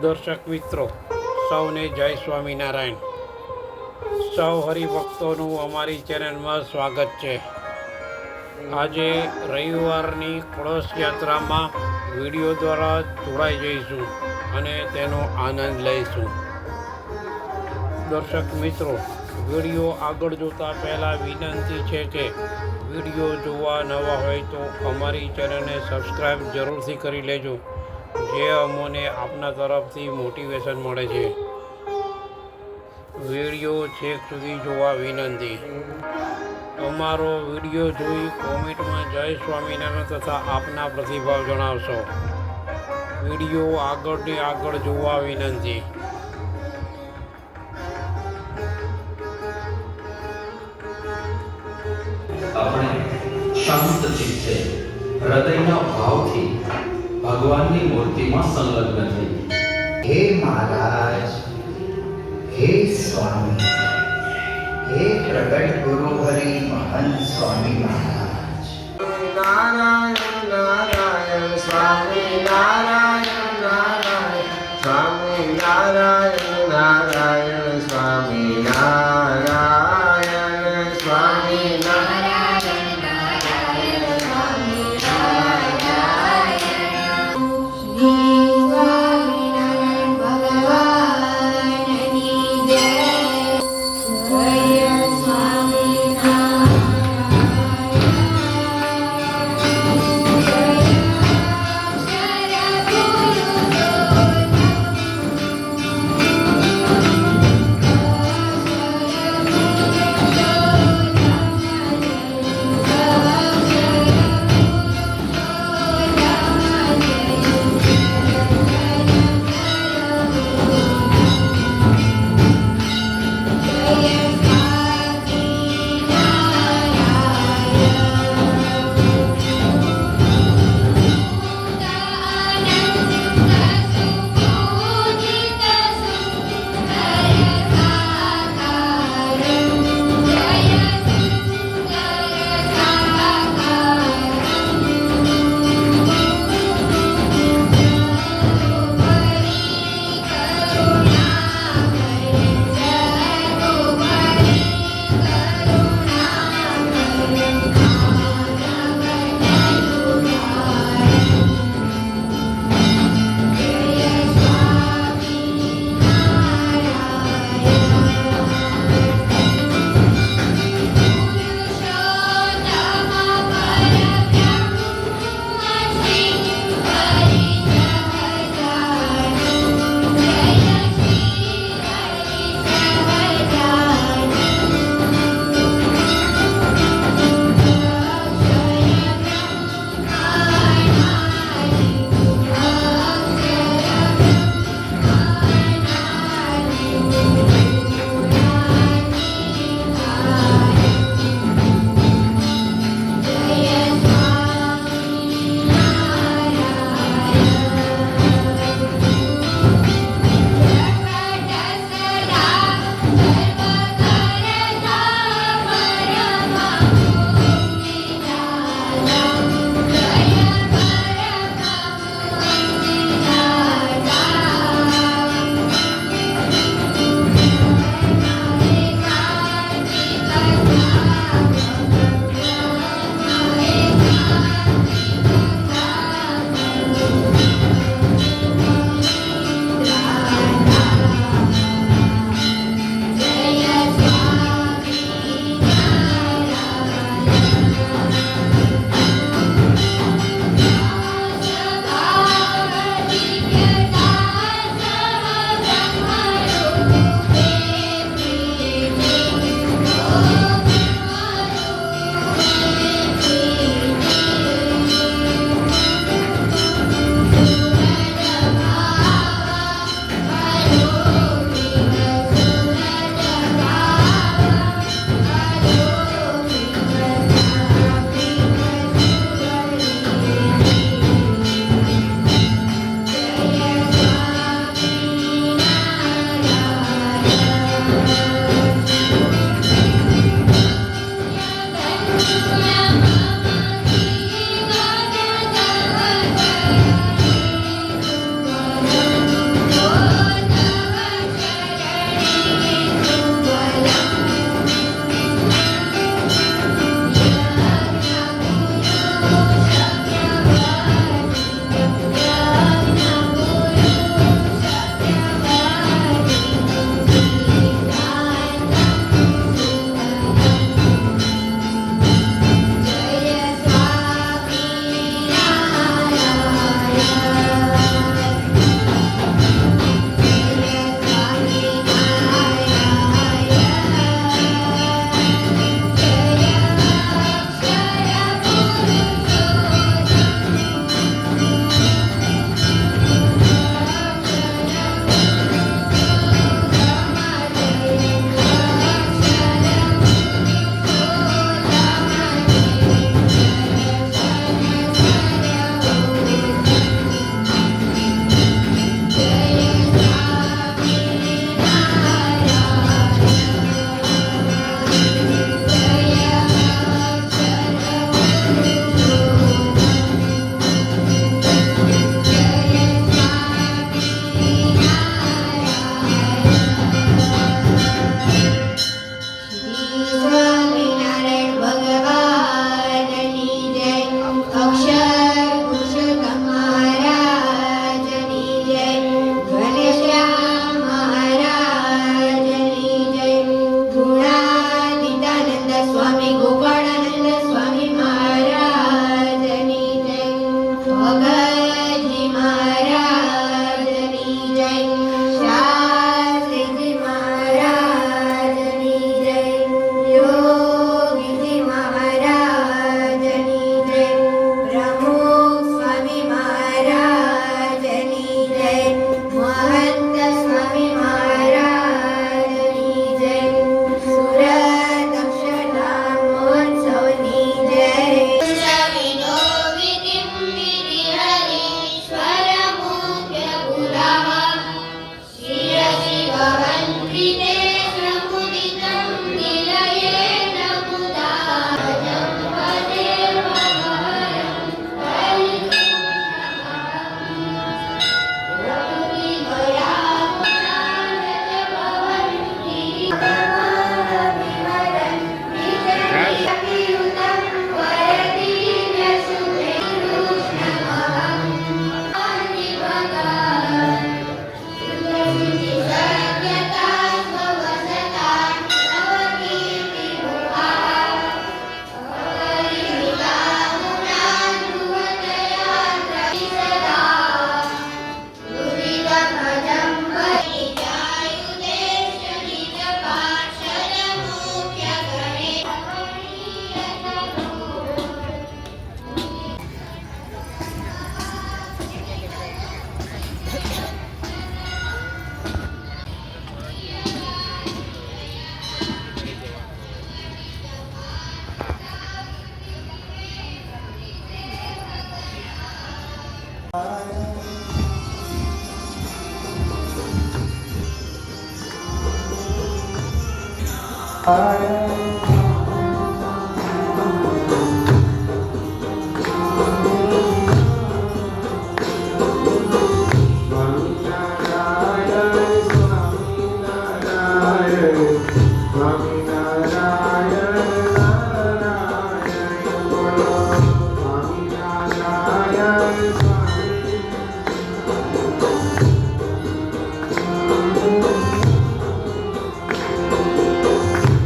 દર્શક મિત્રો, સૌને જય સ્વામિનારાયણ. સૌ હરિભક્તોનું અમારી ચેનલમાં સ્વાગત છે. આજે રવિવારની કળશ યાત્રામાં વીડિયો દ્વારા જોડાઈ જઈશું અને તેનો આનંદ લઈશું. દર્શક મિત્રો, વીડિયો આગળ જોતા પહેલાં વિનંતી છે કે વીડિયો જોવા નવા હોય તો અમારી ચેનલને સબસ્ક્રાઈબ જરૂરથી કરી લેજો. જે અમોને આપના તરફથી મોટિવેશન મળે છે. વીડિયો છેક સુધી જોવા વિનંતી. અમારો વીડિયો જોઈ કોમેન્ટમાં જય સ્વામિનારાયણ તથા આપના પ્રતિભાવ જણાવશો. વીડિયો આગળને આગળ જોવા વિનંતી. આપણે શાંત ચિત્તે, હૃદયના ભાવથી ભગવાનની મૂર્તિમાં સંલગ્ન થઈ. હે મહારાજ હે સ્વામી હે પ્રગટ ગુરુ હરિ મહંત સ્વામી મહારાજ. નારાયણ નારાયણ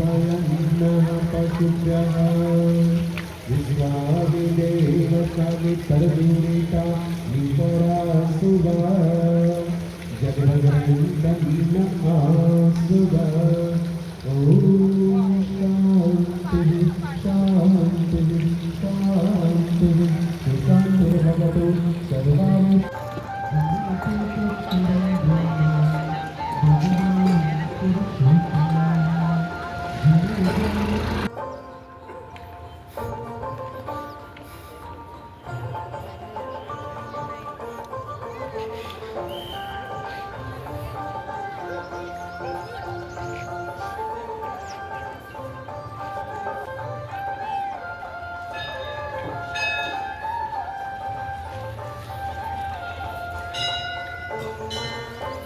સ્વામિનારાયણ વિશ્વામિદેવ સવિતર્વિતા વિપરાસુવા જગદગંદન આસુવા ઓમ うまい!